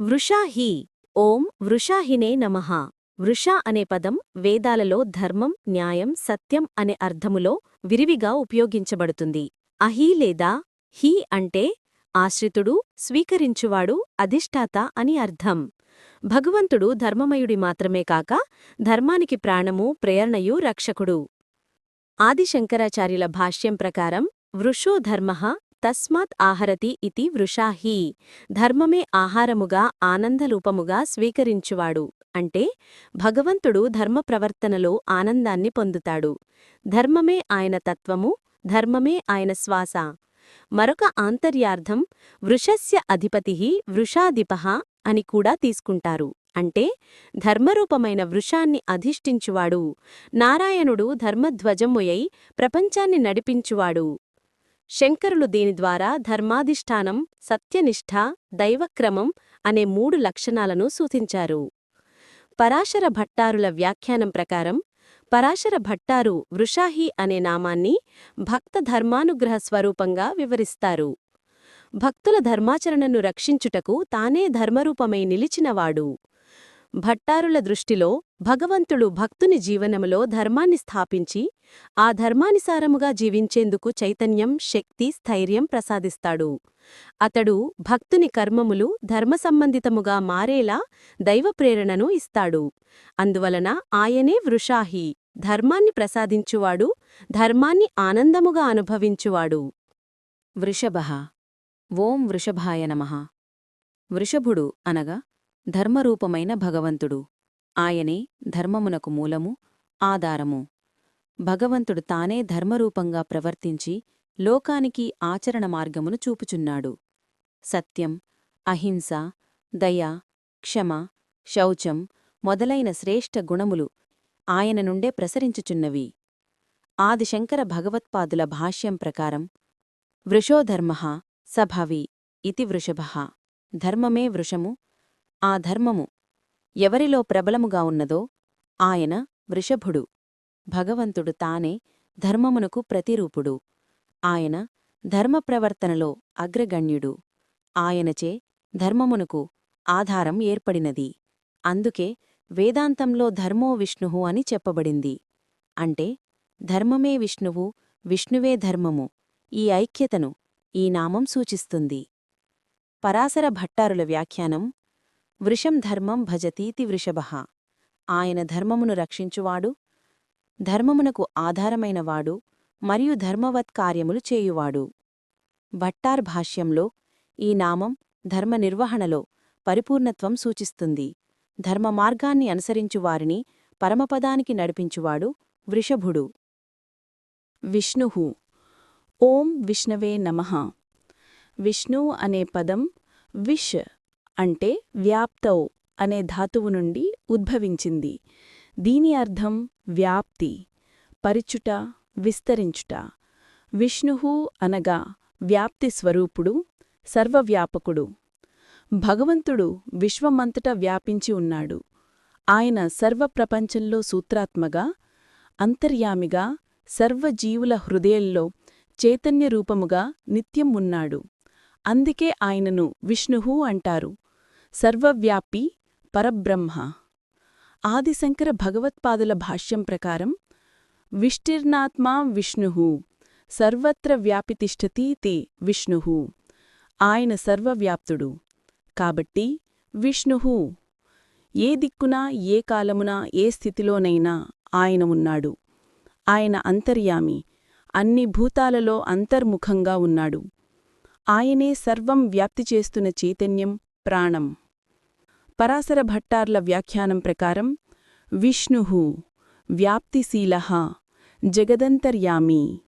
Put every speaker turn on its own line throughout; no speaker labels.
వృషాహి ఓం వృషాహినే నమః. వృష అనే పదం వేదాలలో ధర్మం న్యాయం సత్యం అనే అర్థములో విరివిగా ఉపయోగించబడుతుంది. అహి లేదా హి అంటే ఆశ్రితుడు స్వీకరించువాడు అధిష్టాత అని అర్థం. భగవంతుడు ధర్మమయుడి మాత్రమే కాక ధర్మానికి ప్రాణము ప్రేరణయు రక్షకుడు. ఆదిశంకరాచార్యుల భాష్యం ప్రకారం వృషో ధర్మః తస్మాత్ ఆహరతి ఇతి వృషాహి. ధర్మమే ఆహారముగా ఆనందరూపముగా స్వీకరించువాడు. అంటే భగవంతుడు ధర్మ ప్రవర్తనలో ఆనందాన్ని పొందుతాడు. ధర్మమే ఆయన తత్వము ధర్మమే ఆయన శ్వాస. మరొక ఆంతర్యార్థం వృషస్య అధిపతి వృషాధిప అని కూడా తీసుకుంటారు. అంటే ధర్మరూపమైన వృషాన్ని అధిష్ఠించువాడు. నారాయణుడు ధర్మధ్వజముయై ప్రపంచాన్ని నడిపించువాడు. శంకరులు దీని ద్వారా ధర్మాధిష్టానం సత్యనిష్ఠ దైవక్రమం అనే మూడు లక్షణాలను సూచించారు. పరాశర భట్టారుల వ్యాఖ్యానం ప్రకారం పరాశర భట్టారు వృషాహి అనే నామాన్ని భక్త ధర్మానుగ్రహ స్వరూపంగా వివరిస్తారు. భక్తుల ధర్మాచరణను రక్షించుటకు తానే ధర్మరూపమై నిలిచినవాడు. భట్టారుల దృష్టిలో భగవంతుడు భక్తుని జీవనములో ధర్మాన్ని స్థాపించి ఆ ధర్మానుసారముగా జీవించేందుకు చైతన్యం శక్తి స్థైర్యం ప్రసాదిస్తాడు. అతడు భక్తుని కర్మములు ధర్మసంబంధితముగా మారేలా దైవప్రేరణను ఇస్తాడు. అందువలన ఆయనే వృషాహి ధర్మాన్ని ప్రసాదించువాడు ధర్మాన్ని ఆనందముగా అనుభవించువాడు.
వృషభ ఓం వృషభాయ నమః. వృషభుడు అనగా ధర్మరూపమైన భగవంతుడు. ఆయనే ధర్మమునకు మూలము ఆధారము. భగవంతుడు తానే ధర్మరూపంగా ప్రవర్తించి లోకానికి ఆచరణ మార్గమును చూపుచున్నాడు. సత్యం అహింస దయ క్షమ శౌచం మొదలైన శ్రేష్ఠ గుణములు ఆయన నుండే ప్రసరించుచున్నవి. ఆదిశంకర భగవత్పాదుల భాష్యం ప్రకారం వృషోధర్మ సభవి ఇతి వృషభ ధర్మమే వృషము ఆ ధర్మము ఎవరిలో ప్రబలముగా ఉన్నదో ఆయన వృషభుడు. భగవంతుడు తానే ధర్మమునకు ప్రతిరూపుడు. ఆయన ధర్మప్రవర్తనలో అగ్రగణ్యుడు. ఆయనచే ధర్మమునకు ఆధారం ఏర్పడినది. అందుకే వేదాంతంలో ధర్మో విష్ణువు అని చెప్పబడింది. అంటే ధర్మమే విష్ణువు విష్ణువే ధర్మము. ఈ ఐక్యతను ఈ నామం సూచిస్తుంది. పరాశర భట్టారుల వ్యాఖ్యానం వృషం ధర్మం భజతీతి వృషభ. ఆయన ధర్మమును రక్షించువాడు ధర్మమునకు ఆధారమైనవాడు మరియు ధర్మవత్ కార్యములు చేయువాడు. భట్టార్ భాష్యంలో ఈ నామం ధర్మ నిర్వహణలో పరిపూర్ణత్వం సూచిస్తుంది. ధర్మ మార్గాన్ని అనుసరించువారిని పరమపదానికి నడిపించువాడు వృషభుడు.
విష్ణు. ఓం విష్ణవే నమః. విష్ణు అనే పదం విష్ అంటే వ్యాప్తౌ అనే ధాతువు నుండి ఉద్భవించింది. దీని అర్థం వ్యాప్తి పరిచుట విస్తరించుట. విష్ణుహు అనగా వ్యాప్తి స్వరూపుడు సర్వవ్యాపకుడు. భగవంతుడు విశ్వమంతట వ్యాపించి ఉన్నాడు. ఆయన సర్వప్రపంచంలో సూత్రాత్మగా అంతర్యామిగా సర్వజీవుల హృదయంలో చైతన్యరూపముగా నిత్యం ఉన్నాడు. అందుకే ఆయనను విష్ణుహు అంటారు. సర్వవ్యాపి పరబ్రహ్మ. ఆదిశంకర భగవత్పాదుల భాష్యం ప్రకారం విష్టిర్నాత్మా విష్ణు సర్వత్ర వ్యాపితిష్టతీతి విష్ణు. ఆయన సర్వవ్యాప్తుడు. కాబట్టి విష్ణు. ఏ దిక్కునా ఏ కాలమునా ఏ స్థితిలోనైనా ఆయన ఉన్నాడు. ఆయన అంతర్యామి అన్ని భూతాలలో అంతర్ముఖంగా ఉన్నాడు. ఆయనే సర్వం వ్యాప్తి చేస్తున్న చైతన్యం ప్రాణం. పరాశర భట్టార్ల వ్యాఖ్యానం ప్రకారం విష్ణు వ్యాప్తిశీల జగదంతర్యామి.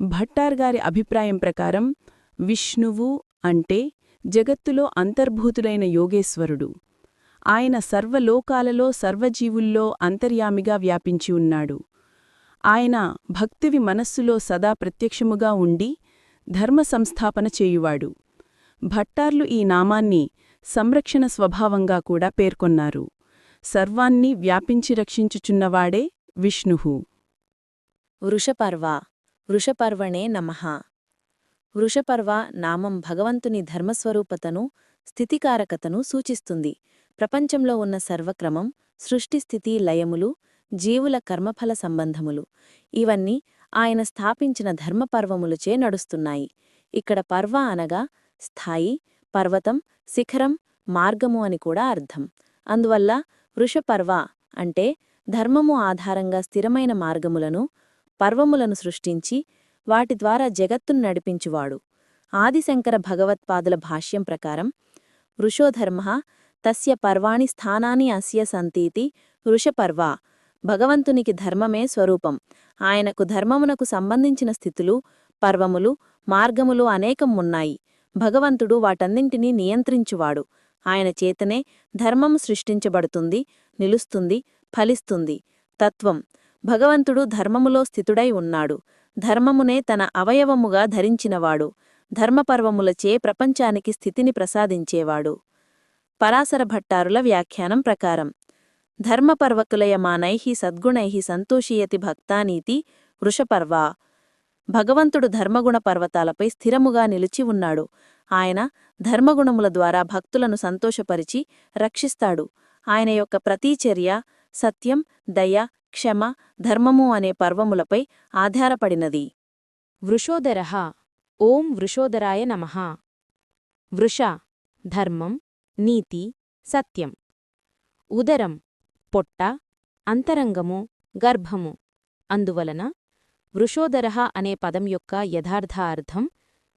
భట్టార్గారి అభిప్రాయం ప్రకారం విష్ణువు అంటే జగత్తులో అంతర్భూతుడైన యోగేశ్వరుడు. ఆయన సర్వలోకాలలో సర్వజీవుల్లో అంతర్యామిగా వ్యాపించి ఉన్నాడు. ఆయన భక్తివి మనస్సులో సదా ప్రత్యక్షముగా ఉండి ధర్మ సంస్థాపన చేయువాడు. భట్టార్లు ఈ నామాన్ని సంరక్షణ స్వభావంగా కూడా పేర్కొన్నారు. సర్వాన్ని వ్యాపించి రక్షించుచున్నవాడే విష్ణు
వృషపర్వ వృషపర్వణే నమః.
వృషపర్వ నామం భగవంతుని ధర్మస్వరూపతను స్థితికారకతను సూచిస్తుంది. ప్రపంచంలో ఉన్న సర్వక్రమం సృష్టిస్థితి లయములు జీవుల కర్మఫల సంబంధములు. ఇవన్నీ ఆయన స్థాపించిన ధర్మపర్వములుచే నడుస్తున్నాయి. ఇక్కడ పర్వ అనగా స్థాయి పర్వతం శిఖరం మార్గము అని కూడా అర్థం. అందువల్ల వృషపర్వ అంటే ధర్మము ఆధారంగా స్థిరమైన మార్గములను పర్వములను సృష్టించి వాటి ద్వారా జగత్తును నడిపించువాడు. ఆదిశంకర భగవత్పాదుల భాష్యం ప్రకారం వృషోధర్మ తస్య పర్వాణి స్థానాని అస్య సంతీతి వృషపర్వ. భగవంతునికి ధర్మమే స్వరూపం. ఆయనకు ధర్మమునకు సంబంధించిన స్థితులు పర్వములు మార్గములు అనేకం ఉన్నాయి. భగవంతుడు వాటన్నింటినీ నియంత్రించువాడు. ఆయన చేతనే ధర్మం సృష్టించబడుతుంది నిలుస్తుంది ఫలిస్తుంది. తత్వం. భగవంతుడు ధర్మములో స్థితుడై ఉన్నాడు. ధర్మమునే తన అవయవముగా ధరించినవాడు. ధర్మపర్వములచే ప్రపంచానికి స్థితిని ప్రసాదించేవాడు. పరాశర భట్టారుల వ్యాఖ్యానం ప్రకారం ధర్మపర్వకులయమానై సద్గుణై సంతోషీయతి భక్తానీతి వృషపర్వా. భగవంతుడు ధర్మగుణ పర్వతాలపై స్థిరముగా నిలిచి ఉన్నాడు. ఆయన ధర్మగుణముల ద్వారా భక్తులను సంతోషపరిచి రక్షిస్తాడు. ఆయన యొక్క ప్రతీచర్య సత్యం దయ క్షమ ధర్మము అనే పర్వములపై ఆధారపడినది.
వృషోదర ఓం వృషోదరాయ నమః. వృష ధర్మం నీతి సత్యం. ఉదరం పొట్ట అంతరంగము గర్భము. అందువలన వృషోధరః అనే పదం యొక్క యథార్థ అర్థం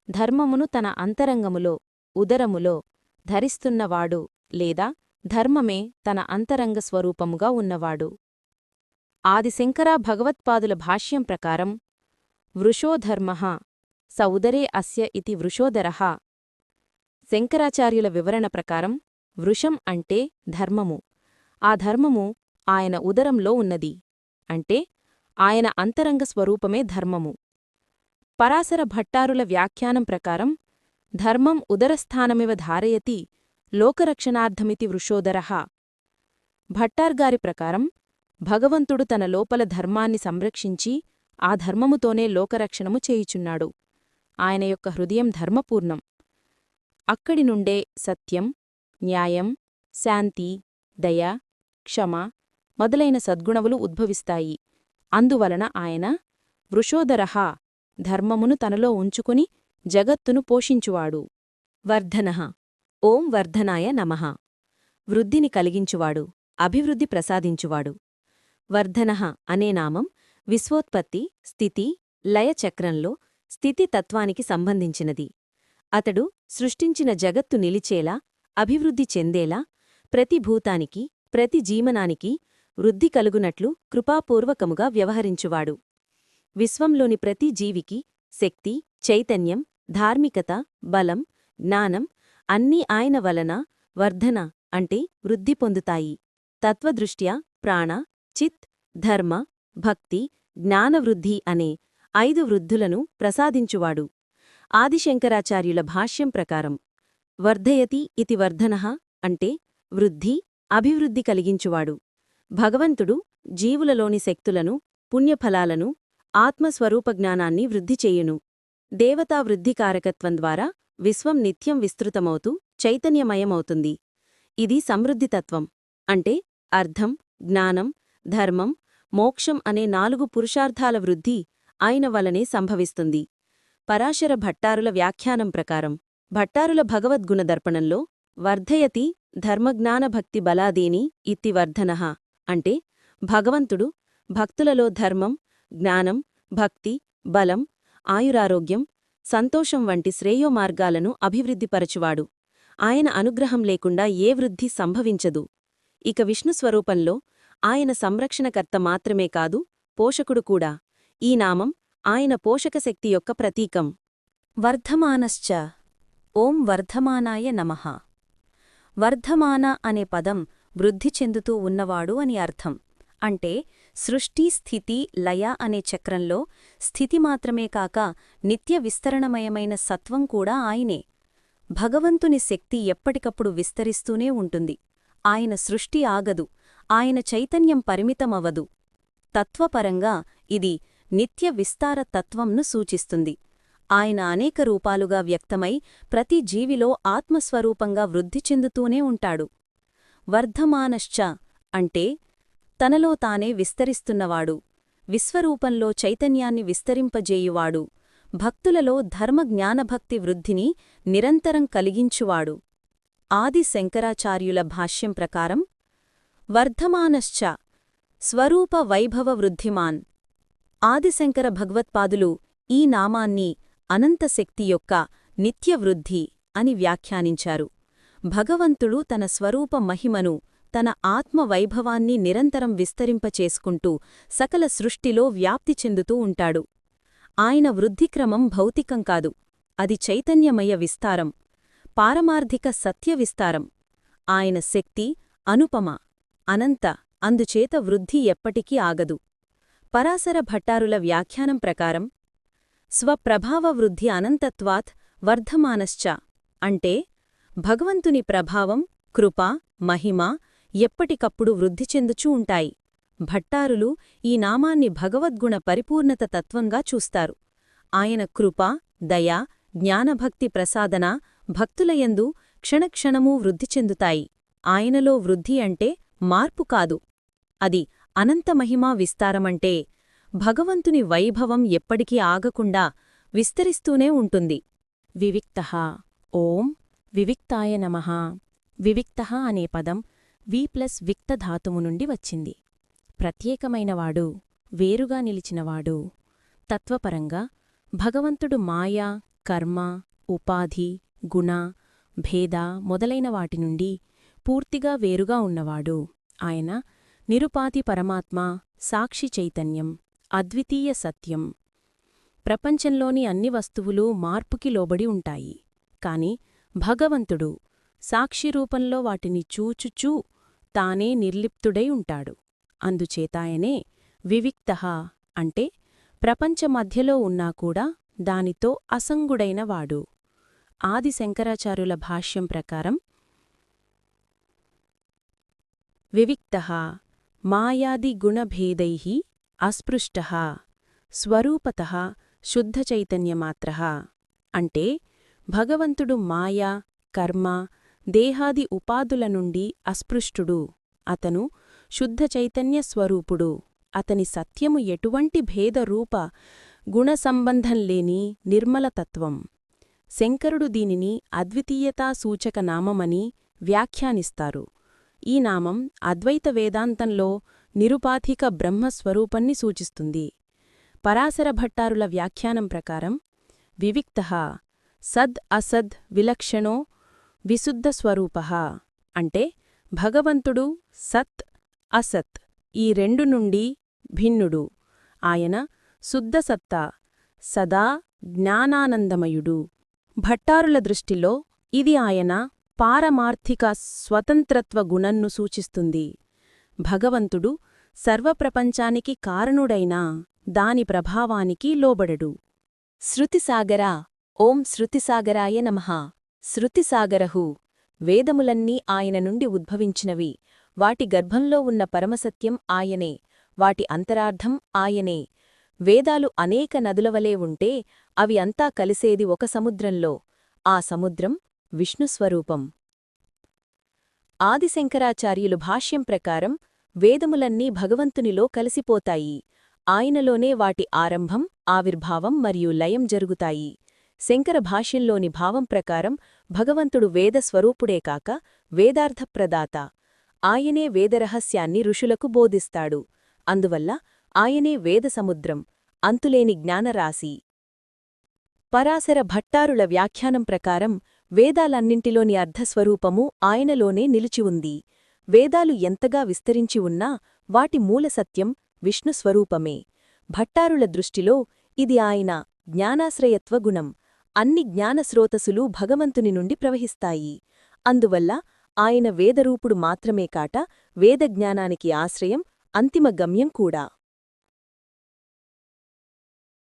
ధర్మమును తన అంతరంగములో ఉదరములో ధరిస్తున్నవాడు లేదా ధర్మమే తన అంతరంగ స్వరూపముగా ఉన్నవాడు. ఆదిశంకర భగవత్పాదుల భాష్యం ప్రకారం వృషోధర్మ స ఉదరే అస్య ఇతి వృషోధర శంకరాచార్యుల వివరణ ప్రకారం వృషం అంటే ధర్మము ఆ ధర్మము ఆయన ఉదరంలో ఉన్నది. అంటే ఆయన అంతరంగ స్వరూపమే ధర్మము. పరాశర భట్టారుల వ్యాఖ్యానం ప్రకారం ధర్మం ఉదరస్థానమివ ధారయతి లోకరక్షణార్థమితి వృషోదరః. భట్టార్గారి ప్రకారం భగవంతుడు తన లోపల ధర్మాన్ని సంరక్షించి ఆ ధర్మముతోనే లోకరక్షణము చేయుచున్నాడు. ఆయన యొక్క హృదయం ధర్మపూర్ణం. అక్కడి నుండే సత్యం న్యాయం శాంతి దయ క్షమ మొదలైన సద్గుణములు ఉద్భవిస్తాయి. అందువలన ఆయన వృషోదరహ ధర్మమును తనలో ఉంచుకుని జగత్తును పోషించువాడు. వర్ధన ఓం వర్ధనాయ నమః వృద్ధిని కలిగించువాడు అభివృద్ధి ప్రసాదించువాడు. వర్ధన అనే నామం విశ్వోత్పత్తి స్థితి లయ చక్రంలో స్థితితత్వానికి సంబంధించినది. అతడు సృష్టించిన జగత్తు నిలిచేలా అభివృద్ధి చెందేలా ప్రతి భూతానికి ప్రతి జీవనానికి వృద్ధి కలుగునట్లు కృపాపూర్వకముగా వ్యవహరించువాడు. విశ్వంలోని ప్రతి జీవికి శక్తి చైతన్యం ధార్మికత బలం జ్ఞానం అన్నీ ఆయన వలన వర్ధన అంటే వృద్ధి పొందుతాయి. తత్వదృష్ట్యా ప్రాణ చిత్ ధర్మ భక్తి జ్ఞానవృద్ధి అనే ఐదు వృద్ధులను ప్రసాదించువాడు. ఆదిశంకరాచార్యుల భాష్యం ప్రకారం వర్ధయతి ఇతి వర్ధన అంటే వృద్ధి అభివృద్ధి కలిగించువాడు. భగవంతుడు జీవులలోని శక్తులను పుణ్యఫలాలను ఆత్మస్వరూపజ్ఞానాన్ని వృద్ధి చేయును. దేవతా వృద్ధికారకత్వం ద్వారా విశ్వం నిత్యం విస్తృతమవుతూ చైతన్యమయమవుతుంది. ఇది సమృద్ధితత్వం అంటే అర్థం జ్ఞానం ధర్మం మోక్షం అనే నాలుగు పురుషార్థాల వృద్ధి ఆయన వలనే సంభవిస్తుంది. పరాశర భట్టారుల వ్యాఖ్యానం ప్రకారం భట్టారుల భగవద్గుణదర్పణంలో వర్ధయతి ధర్మజ్ఞానభక్తి బలాదీని ఇత్తి వర్ధనః అంటే భగవంతుడు భక్తులలో ధర్మం జ్ఞానం భక్తి బలం ఆయురారోగ్యం సంతోషం వంటి శ్రేయోమార్గాలను అభివృద్ధిపరచువాడు. ఆయన అనుగ్రహం లేకుండా ఏ వృద్ధి సంభవించదు. ఇక విష్ణుస్వరూపంలో ఆయన సంరక్షణకర్త మాత్రమే కాదు పోషకుడు కూడా. ఈ నామం ఆయన పోషకశక్తి యొక్క ప్రతీకం. వర్ధమానశ్చ. ఓం వర్ధమానాయ నమః. వర్ధమాన అనే పదం వృద్ధి చెందుతూ ఉన్నవాడు అని అర్థం. అంటే సృష్టి స్థితి లయ అనే చక్రంలో స్థితి మాత్రమే కాక నిత్య విస్తరణమయమైన సత్వం కూడా ఆయనే. భగవంతుని శక్తి ఎప్పటికప్పుడు విస్తరిస్తూనే ఉంటుంది. ఆయన సృష్టి ఆగదు. ఆయన చైతన్యం పరిమితమవదు తత్వపరంగా ఇది నిత్య విస్తార తత్వంను సూచిస్తుంది. ఆయన అనేక రూపాలుగా వ్యక్తమై ప్రతి జీవిలో ఆత్మస్వరూపంగా వృద్ధి చెందుతూనే ఉంటాడు. వర్ధమానశ్చ అంటే తనలో తానే విస్తరిస్తున్నవాడు విశ్వరూపంలో చైతన్యాన్ని విస్తరింపజేయువాడు భక్తులలో ధర్మ జ్ఞానభక్తి వృద్ధిని నిరంతరం కలిగించువాడు. ఆది శంకరాచార్యుల భాష్యం ప్రకారం వర్ధమానశ్చ స్వరూప వైభవ వృద్ధిమాన్. ఆదిశంకర భగవత్పాదులు ఈ నామాన్ని అనంతశక్తి యొక్క నిత్యవృద్ధి అని వ్యాఖ్యానించారు. భగవంతుడు తన స్వరూప మహిమను తన ఆత్మ వైభవాన్ని నిరంతరం విస్తరింపచేసుకుంటూ సకల సృష్టిలో వ్యాప్తి చెందుతూ ఉంటాడు. ఆయన వృద్ధిక్రమం భౌతికం కాదు అది చైతన్యమయ విస్తారం పారమార్థిక సత్య విస్తారం. ఆయన శక్తి అనుపమ అనంత అందుచేత వృద్ధి ఎప్పటికీ ఆగదు. పరాశర భట్టారుల వ్యాఖ్యానం ప్రకారం స్వప్రభావ వృద్ధి అనంతత్వాత్ వర్ధమానశ్చ అంటే భగవంతుని ప్రభావం కృప మహిమ ఎప్పటికప్పుడు వృద్ధి చెందుచూ ఉంటాయి. భట్టారులు ఈ నామాన్ని భగవద్గుణ పరిపూర్ణత తత్వంగా చూస్తారు. ఆయన కృప దయ జ్ఞానభక్తి ప్రసాదన భక్తులయందు క్షణక్షణమూ వృద్ధి చెందుతాయి. ఆయనలో వృద్ధి అంటే మార్పు కాదు. అది అనంతమహిమా విస్తారమంటే భగవంతుని వైభవం ఎప్పటికీ ఆగకుండా విస్తరిస్తూనే ఉంటుంది.
వివిక్త. ఓం వివిక్తాయ నమః. వివిక్త అనే పదం వి ప్లస్ విక్త ధాతువు నుండి వచ్చింది. ప్రత్యేకమైనవాడు వేరుగా నిలిచినవాడు తత్వపరంగా భగవంతుడు మాయా కర్మ ఉపాధి గుణ భేద మొదలైన వాటి నుండి పూర్తిగా వేరుగా ఉన్నవాడు. ఆయన నిరుపాతి పరమాత్మ సాక్షి చైతన్యం అద్వితీయ సత్యం. ప్రపంచంలోని అన్ని వస్తువులు మార్పుకి లోబడి ఉంటాయి. కాని భగవంతుడు సాక్షిరూపంలో వాటిని చూచుచూ తానే నిర్లిప్తుడై ఉంటాడు. అందుచేతాయనే వివిక్త అంటే ప్రపంచ మధ్యలో ఉన్నా కూడా దానితో అసంగుడైనవాడు ఆది శంకరాచార్యుల భాష్యం ప్రకారం వివిక్త మాయాదిగుణభేదై అస్పృష్ట స్వరూపత శుద్ధచైతన్యమాత్ర అంటే భగవంతుడు మాయా కర్మ దేహాది ఉపాదుల నుండి అస్పృష్టుడు. అతను శుద్ధచైతన్య స్వరూపుడు. అతని సత్యము ఎటువంటి భేదరూప గుణసంబంధం లేని నిర్మలతత్వం శంకరుడు దీనిని అద్వితీయతా సూచక నామమని వ్యాఖ్యానిస్తారు. ఈ నామం అద్వైత వేదాంతంలో నిరుపాధిక బ్రహ్మస్వరూపన్ని సూచిస్తుంది. పరాశర భట్టారుల వ్యాఖ్యానం ప్రకారం వివిక్త సద్ అసద్ విలక్షణో విశుద్ధస్వరూప అంటే భగవంతుడు సత్ అసత్ ఈ రెండు నుండి భిన్నుడు. ఆయన శుద్ధసత్తా సదా జ్ఞానానందమయుడు. భట్టారుల దృష్టిలో ఇది ఆయన పారమార్థిక స్వతంత్రత్వ గుణన్ను సూచిస్తుంది. భగవంతుడు సర్వప్రపంచానికి కారణుడైనా దాని ప్రభావానికి లోబడడు.
శృతిసాగరా ఓం శృతిసాగరాయ నమః. శృతిసాగరహు వేదములన్నీ ఆయన నుండి ఉద్భవించినవి. వాటి గర్భంలో ఉన్న పరమసత్యం ఆయనే. వాటి అంతరార్థం ఆయనే. వేదాలు అనేక నదులవలే ఉంటే అవి అంతా కలిసేది ఒక సముద్రంలో. ఆ సముద్రం విష్ణుస్వరూపం ఆదిశంకరాచార్యులు భాష్యం ప్రకారం వేదములన్నీ భగవంతునిలో కలిసిపోతాయి. ఆయనలోనే వాటి ఆరంభం ఆవిర్భావం మరియు లయం జరుగుతాయి. శంకర భాష్యంలోని భావం ప్రకారం భగవంతుడు వేదస్వరూపుడే కాక వేదార్థప్రదాత. ఆయనే వేదరహస్యాన్ని ఋషులకు బోధిస్తాడు. అందువల్ల ఆయనే వేదసముద్రం అంతులేని జ్ఞానరాశి. పరాశర భట్టారుల వ్యాఖ్యానం ప్రకారం వేదాలన్నింటిలోని అర్ధస్వరూపము ఆయనలోనే నిలిచి ఉంది. వేదాలు ఎంతగా విస్తరించి ఉన్నా వాటి మూలసత్యం విష్ణుస్వరూపమే. భట్టారుల దృష్టిలో ఇది ఆయన జ్ఞానాశ్రయత్వ గుణం. అన్ని జ్ఞానస్రోతసులు భగవంతుని నుండి ప్రవహిస్తాయి. అందువల్ల ఆయన వేదరూపుడు మాత్రమే కాట వేదజ్ఞానానికి ఆశ్రయం అంతిమ గమ్యం కూడా.